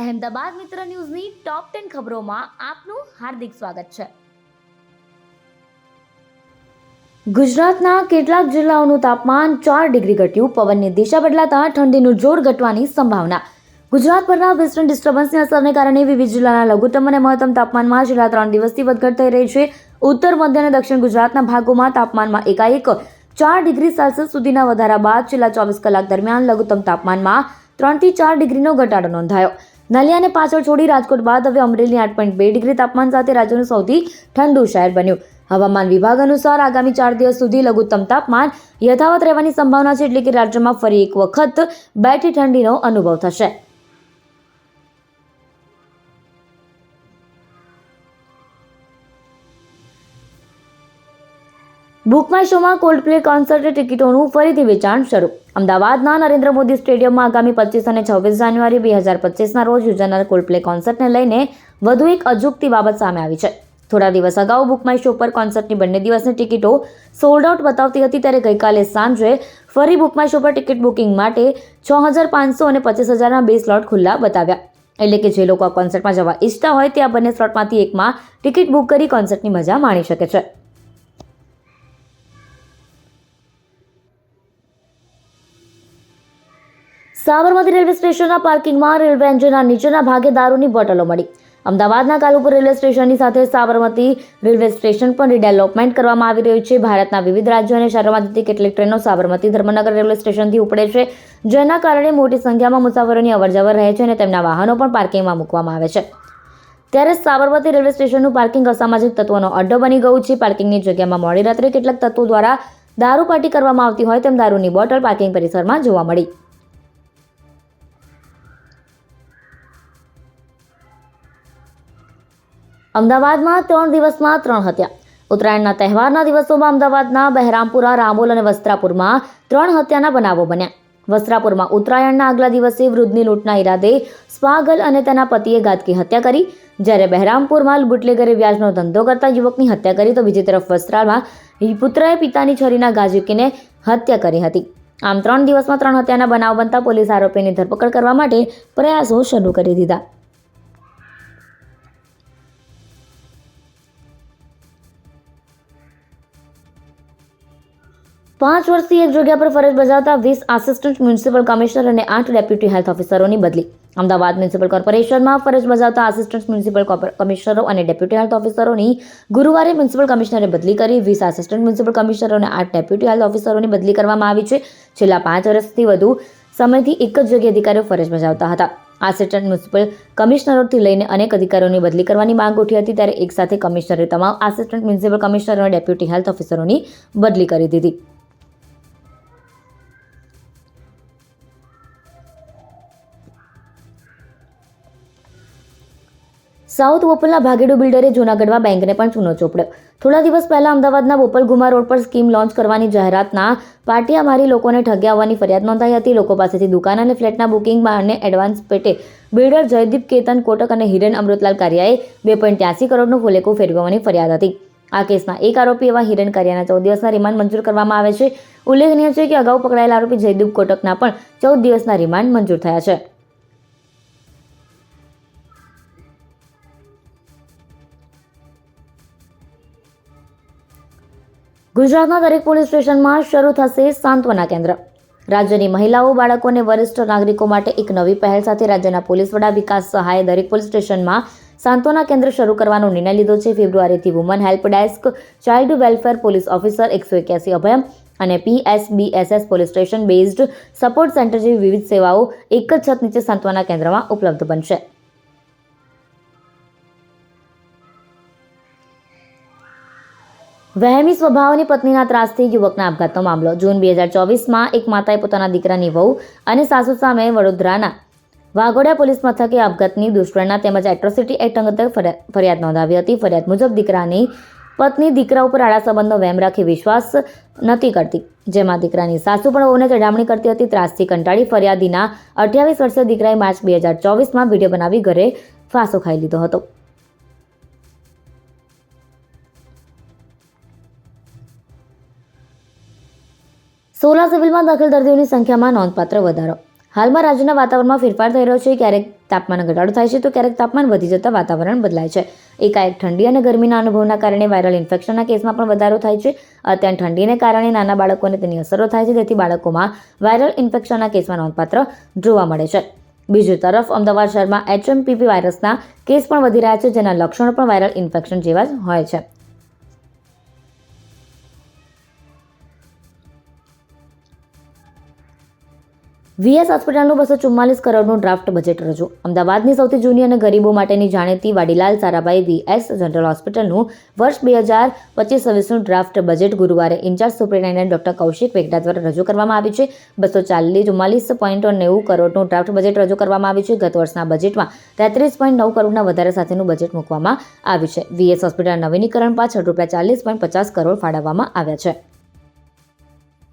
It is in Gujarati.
અહેમદાબાદ મિત્ર ન્યૂઝની ટોપ ટેન ખબરોમાં આપનું હાર્દિક સ્વાગત છે. ગુજરાતના કેટલાક જિલ્લાઓનું તાપમાન ચાર ડિગ્રી ઘટ્યું. પવનની દિશા બદલાતા ઠંડીનું જોર ઘટવાની સંભાવના. ગુજરાત પરના વેસ્ટર્ન ડિસ્ટર્બન્સની અસરને કારણે વિવિધ જિલ્લાના લઘુત્તમ અને મહત્તમ તાપમાનમાં છેલ્લા ત્રણ દિવસથી વધઘટ થઈ રહી છે. ઉત્તર, મધ્ય અને દક્ષિણ ગુજરાતના ભાગોમાં તાપમાનમાં એકાએક ચાર ડિગ્રી સેલ્સિયસ સુધીના વધારા બાદ છેલ્લા ચોવીસ કલાક દરમિયાન લઘુત્તમ તાપમાનમાં ત્રણથી ચાર ડિગ્રીનો ઘટાડો નોંધાયો. નલિયાને પાછળ છોડી રાજકોટ બાદ હવે અમરેલી આઠ પોઈન્ટ બે ડિગ્રી તાપમાન સાથે રાજ્યનું સૌથી ઠંડુ શહેર બન્યું. હવામાન વિભાગ અનુસાર આગામી ચાર દિવસ સુધી લઘુત્તમ તાપમાન યથાવત રહેવાની સંભાવના છે એટલે કે રાજ્યમાં ફરી એક વખત બેઠી ઠંડીનો અનુભવ થશે. બુકમાય શોમાં કોલ્ડ પ્લે કોન્સર્ટ ટિકિટોનું ફરીથી વેચાણ શરૂ. અમદાવાદના નરેન્દ્ર મોદી સ્ટેડિયમમાં આગામી પચીસ અને છવ્વીસ જાન્યુઆરી બે હજાર પચીસના રોજ યોજાનાર કોલ્ડપ્લે કોન્સર્ટને લઈને વધુ એક અજુગતી બાબત સામે આવી છે. થોડા દિવસ અગાઉ બુકમાય શો પર કોન્સર્ટની બંને દિવસની ટિકિટો સોલ્ડ આઉટ બતાવતી હતી ત્યારે ગઈકાલે સાંજે ફરી બુકમાય શો પર ટિકિટ બુકિંગ માટે છ હજાર પાંચસો અને પચીસ હજારના બે સ્લોટ ખુલ્લા બતાવ્યા. એટલે કે જે લોકો આ કોન્સર્ટમાં જવા ઈચ્છતા હોય તે આ બંને સ્લોટમાંથી એકમાં ટિકિટ બુક કરી કોન્સર્ટની મજા માણી શકે છે. સાબરમતી રેલવે સ્ટેશનના પાર્કિંગમાં રેલવે એન્જિનના નીચેના ભાગે દારૂની બોટલો મળી. અમદાવાદના કાલુપુર રેલવે સ્ટેશનની સાથે સાબરમતી રેલવે સ્ટેશન પણ રીડેવલપમેન્ટ કરવામાં આવી રહ્યું છે. ભારતના વિવિધ રાજ્યો અને શહેરોમાંથી કેટલીક ટ્રેનો સાબરમતી ધર્મનગર રેલવે સ્ટેશનથી ઉપડે છે, જેના કારણે મોટી સંખ્યામાં મુસાફરોની અવરજવર રહે છે અને તેમના વાહનો પણ પાર્કિંગમાં મૂકવામાં આવે છે. ત્યારે સાબરમતી રેલવે સ્ટેશનનું પાર્કિંગ અસામાજિક તત્વોનો અડ્ડો બની ગયું છે. પાર્કિંગની જગ્યામાં મોડી રાત્રે કેટલાક તત્વો દ્વારા દારૂ પાર્ટી કરવામાં આવતી હોય તેમ દારૂની બોટલ પાર્કિંગ પરિસરમાં જોવા મળી. અમદાવાદમાં ત્રણ દિવસમાં ત્રણ હત્યા. ઉત્તરાયણના તહેવારના દિવસોમાં અમદાવાદના બહેરામપુરા, રામોલ અને વસ્ત્રાપુરમાં ત્રણ હત્યાના બનાવો બન્યા. વસ્ત્રાપુરમાં ઉત્તરાયણના આગલા દિવસે વૃદ્ધની લૂંટના ઈરાદે સ્પાગલ અને તેના પતિએ ઘાતકી હત્યા કરી. જ્યારે બહેરામપુરમાં બુટલેગરે વ્યાજનો ધંધો કરતા યુવકની હત્યા કરી, તો બીજી તરફ વસ્ત્રાલમાં પુત્રએ પિતાની છરીના ગાજુકીને હત્યા કરી હતી. આમ ત્રણ દિવસમાં ત્રણ હત્યાના બનાવ બનતા પોલીસ આરોપીની ધરપકડ કરવા માટે પ્રયાસો શરૂ કરી દીધા. પાંચ વર્ષથી એક જગ્યા પર ફરજ બજાવતા વીસ આસિસ્ટન્ટ મ્યુનિસિપલ કમિશનર અને આઠ ડેપ્યુટી હેલ્થ ઓફિસરોની બદલી. અમદાવાદ મ્યુનિસિપલ કોર્પોરેશનમાં ફરજ બજાવતા આસિસ્ટન્ટ મ્યુનિસિપલ કમિશનરો અને ડેપ્યુટી હેલ્થ ઓફિસરોની ગુરુવારે મ્યુનિસિપલ કમિશનરે બદલી કરી. વીસ આસિસ્ટન્ટ મ્યુનિસિપલ કમિશનરો અને આઠ ડેપ્યુટી હેલ્થ ઓફિસરોની બદલી કરવામાં આવી છે. છેલ્લા પાંચ વર્ષથી વધુ સમયથી એક જ જગ્યાએ અધિકારીઓ ફરજ બજાવતા હતા. આસિસ્ટન્ટ મ્યુનિસિપલ કમિશનરોથી લઈને અનેક અધિકારીઓની બદલી કરવાની માંગ ઉઠી હતી ત્યારે એકસાથે કમિશનરે તમામ આસિસ્ટન્ટ મ્યુનિસિપલ કમિશનર અને ડેપ્યુટી હેલ્થ ઓફિસરોની બદલી કરી દીધી. સાઉથ બોપલના ભાગેડુ બિલ્ડરે જૂનાગઢમાં બેંકને પણ ચૂનો ચોપડ્યો. થોડા દિવસ પહેલા અમદાવાદના બોપલ ગુમા રોડ પર સ્કીમ લોન્ચ કરવાની જાહેરાતના પાટિયા મારી લોકોને ઠગ્યા હોવાની ફરિયાદ નોંધાઈ હતી. લોકો પાસેથી દુકાન અને ફ્લેટના બુકિંગ અને એડવાન્સ પેટે બિલ્ડર જયદીપ કેતન, કોટક અને હિરેન અમૃતલાલ કારિયાએ બે પોઈન્ટ ત્યાસી કરોડનું ફુલેકું ફેરવવાની ફરિયાદ હતી. આ કેસના એક આરોપી એવા હિરેન કારિયાના ચૌદ દિવસના રિમાન્ડ મંજૂર કરવામાં આવે છે. ઉલ્લેખનીય છે કે અગાઉ પકડાયેલા આરોપી જયદીપ કોટકના પણ ચૌદ દિવસના રિમાન્ડ મંજૂર થયા છે. ગુજરાતના દરેક પોલીસ સ્ટેશનમાં શરૂ થશે સાંત્વના કેન્દ્ર. રાજ્યની મહિલાઓ, બાળકો અને વરિષ્ઠ નાગરિકો માટે એક નવી પહેલ સાથે રાજ્યના પોલીસ વડા વિકાસ સહાયે દરેક પોલીસ સ્ટેશનમાં સાંત્વના કેન્દ્ર શરૂ કરવાનો નિર્ણય લીધો છે. ફેબ્રુઆરીથી woman help desk, child welfare police officer એકસો એક્યાસી અભયમ અને PSBSS police station based support centre જેવી વિવિધ સેવાઓ એક જ છત નીચે સાંત્વના કેન્દ્રમાં ઉપલબ્ધ બનશે. વહેમી સ્વભાવની પત્નીના ત્રાસથી યુવકના આપઘાતનો મામલો. જૂન બે હજાર ચોવીસમાં એક માતાએ પોતાના દીકરાની વહુ અને સાસુ સામે વડોદરાના વાઘોડિયા પોલીસ મથકે આપઘાતની દુષ્પ્રેરણા તેમજ એટ્રોસિટી એક્ટ અંતર્ગત ફરિયાદ નોંધાવી હતી. ફરિયાદ મુજબ દીકરાની પત્ની દીકરા ઉપર આડા સંબંધનો વહેમ રાખી વિશ્વાસ નથી કરતી, જેમાં દીકરાની સાસુ પણ વહુને ચડામણી કરતી હતી, ત્રાસથી કંટાળી ફરિયાદીના અઠ્યાવીસ વર્ષીય દીકરાએ માર્ચ બે હજાર ચોવીસમાં વીડિયો બનાવી ઘરે ફાંસો ખાઈ લીધો હતો. સોલા સિવિલમાં દાખલ દર્દીઓની સંખ્યામાં નોંધપાત્ર વધારો. હાલમાં રાજ્યના વાતાવરણમાં ફેરફાર થઈ રહ્યો છે. ક્યારેક તાપમાનમાં ઘટાડો થાય છે તો ક્યારેક તાપમાન વધી જતાં વાતાવરણ બદલાય છે. એકાએક ઠંડી અને ગરમીના અનુભવના કારણે વાયરલ ઇન્ફેક્શનના કેસમાં પણ વધારો થાય છે. અત્યારે ઠંડીને કારણે નાના બાળકોને તેની અસરો થાય છે. તેથી બાળકોમાં વાયરલ ઇન્ફેક્શનના કેસમાં નોંધપાત્ર જોવા મળે છે. બીજી તરફ, અમદાવાદ શહેરમાં એચએમપીપી વાયરસના કેસ પણ વધી રહ્યા છે, જેના લક્ષણો પણ વાયરલ ઇન્ફેક્શન જેવા જ હોય છે. વીએસ હોસ્પિટલનું બસો ચુમ્માલીસ કરોડનું ડ્રાફ્ટ બજેટ રજૂ. અમદાવાદની સૌથી જૂની અને ગરીબો માટેની જાણીતી વાડીલાલ સારાભાઈ વીએસ જનરલ હોસ્પિટલનું વર્ષ બે હજાર પચીસ છવ્વીસનું ડ્રાફ્ટ બજેટ ગુરુવારે incharge superintendent doctor Kaushik Vegada દ્વારા રજૂ કરવામાં આવ્યું છે. બસો ચાલીસ ચુમ્માલીસ પોઈન્ટ નેવું કરોડનું ડ્રાફ્ટ બજેટ રજૂ કરવામાં આવ્યું છે. ગત વર્ષના બજેટમાં તેત્રીસ પોઈન્ટ નવ કરોડના વધારે સાથેનું બજેટ મૂકવામાં આવ્યું છે. વીએસ હોસ્પિટલ નવીનીકરણ પાછળ રૂપિયા ચાલીસ પોઈન્ટ પચાસ કરોડ ફાળવવામાં આવ્યા છે.